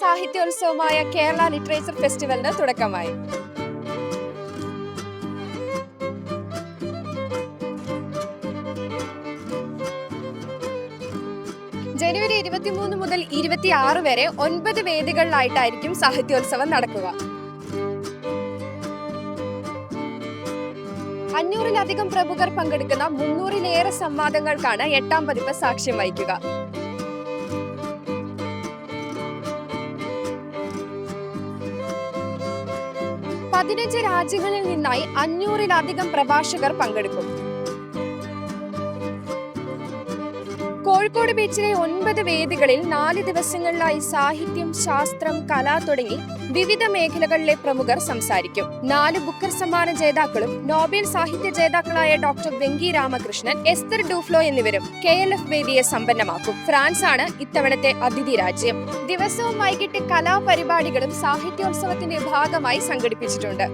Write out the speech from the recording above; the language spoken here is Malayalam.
സാഹിത്യോത്സവമായ കേരള ലിറ്ററേച്ചർ ഫെസ്റ്റിവലിന് തുടക്കമായി. ജനുവരി ഇരുപത്തിമൂന്ന് മുതൽ ഇരുപത്തിയാറ് വരെ ഒൻപത് വേദികളിലായിട്ടായിരിക്കും സാഹിത്യോത്സവം നടക്കുക. അഞ്ഞൂറിലധികം പ്രമുഖർ പങ്കെടുക്കുന്ന മുന്നൂറിലേറെ സംവാദങ്ങൾക്കാണ് എട്ടാം പതിപ്പ് സാക്ഷ്യം വഹിക്കുക. പതിനഞ്ച് രാജ്യങ്ങളിൽ നിന്നായി അഞ്ഞൂറിലധികം പ്രഭാഷകർ പങ്കെടുക്കും. കോഴിക്കോട് ബീച്ചിലെ ഒൻപത് വേദികളിൽ നാല് ദിവസങ്ങളിലായി സാഹിത്യം ശാസ്ത്രം കല തുടങ്ങി വിവിധ മേഖലകളിലെ പ്രമുഖർ സംസാരിക്കും. നാല് ബുക്കർ സമ്മാന ജേതാക്കളും നോബൽ സാഹിത്യ ജേതാക്കളായ doctor Venki Ramakrishnan Esther Duflo എന്നിവരും കെ എൽ എഫ് വേദിയെ സമ്പന്നമാക്കും. ഫ്രാൻസ് ആണ് ഇത്തവണത്തെ അതിഥി രാജ്യം. ദിവസവും വൈകിട്ട് കലാപരിപാടികളും സാഹിത്യോത്സവത്തിന്റെ ഭാഗമായി സംഘടിപ്പിച്ചിട്ടുണ്ട്.